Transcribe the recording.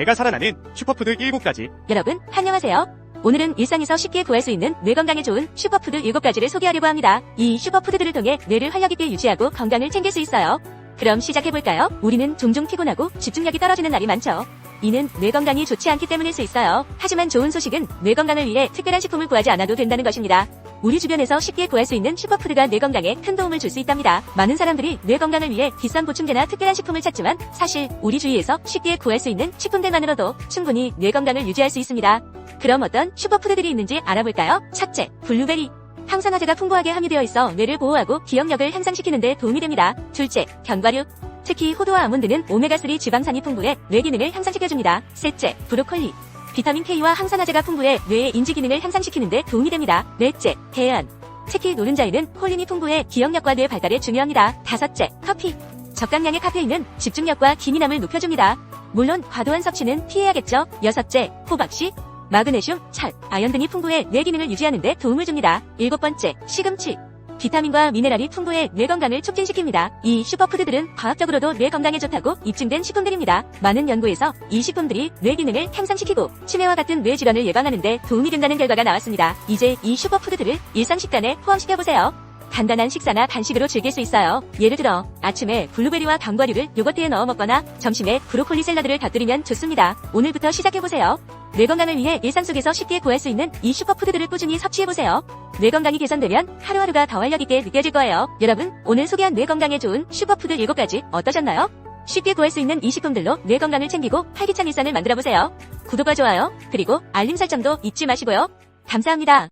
내가 살아나는 슈퍼푸드 7가지. 여러분, 안녕하세요. 오늘은 일상에서 쉽게 구할 수 있는 뇌 건강에 좋은 슈퍼푸드 7가지를 소개하려고 합니다. 이 슈퍼푸드들을 통해 뇌를 활력 있게 유지하고 건강을 챙길 수 있어요. 그럼 시작해볼까요? 우리는 종종 피곤하고 집중력이 떨어지는 날이 많죠. 이는 뇌 건강이 좋지 않기 때문일 수 있어요. 하지만 좋은 소식은 뇌 건강을 위해 특별한 식품을 구하지 않아도 된다는 것입니다. 우리 주변에서 쉽게 구할 수 있는 슈퍼푸드가 뇌 건강에 큰 도움을 줄 수 있답니다. 많은 사람들이 뇌 건강을 위해 비싼 보충제나 특별한 식품을 찾지만 사실 우리 주위에서 쉽게 구할 수 있는 식품들만으로도 충분히 뇌 건강을 유지할 수 있습니다. 그럼 어떤 슈퍼푸드들이 있는지 알아볼까요? 첫째, 블루베리. 항산화제가 풍부하게 함유되어 있어 뇌를 보호하고 기억력을 향상시키는 데 도움이 됩니다. 둘째, 견과류. 특히 호두와 아몬드는 오메가3 지방산이 풍부해 뇌 기능을 향상시켜줍니다. 셋째, 브로콜리. 비타민 K와 항산화제가 풍부해 뇌의 인지 기능을 향상시키는 데 도움이 됩니다. 넷째, 계란. 특히 노른자에는 콜린이 풍부해 기억력과 뇌 발달에 중요합니다. 다섯째, 커피. 적당량의 카페인은 집중력과 기민함을 높여줍니다. 물론 과도한 섭취는 피해야겠죠. 여섯째, 호박씨. 마그네슘, 철, 아연 등이 풍부해 뇌 기능을 유지하는 데 도움을 줍니다. 일곱 번째, 시금치. 비타민과 미네랄이 풍부해 뇌 건강을 촉진시킵니다. 이 슈퍼푸드들은 과학적으로도 뇌 건강에 좋다고 입증된 식품들입니다. 많은 연구에서 이 식품들이 뇌 기능을 향상시키고 치매와 같은 뇌 질환을 예방하는 데 도움이 된다는 결과가 나왔습니다. 이제 이 슈퍼푸드들을 일상 식단에 포함시켜보세요. 간단한 식사나 간식으로 즐길 수 있어요. 예를 들어 아침에 블루베리와 견과류를 요거트에 넣어 먹거나 점심에 브로콜리 샐러드를 곁들이면 좋습니다. 오늘부터 시작해보세요. 뇌 건강을 위해 일상 속에서 쉽게 구할 수 있는 이 슈퍼푸드들을 꾸준히 섭취해보세요. 뇌 건강이 개선되면 하루하루가 더 활력있게 느껴질 거예요. 여러분, 오늘 소개한 뇌 건강에 좋은 슈퍼푸드 7가지 어떠셨나요? 쉽게 구할 수 있는 이 식품들로 뇌 건강을 챙기고 활기찬 일상을 만들어보세요. 구독과 좋아요, 그리고 알림 설정도 잊지 마시고요. 감사합니다.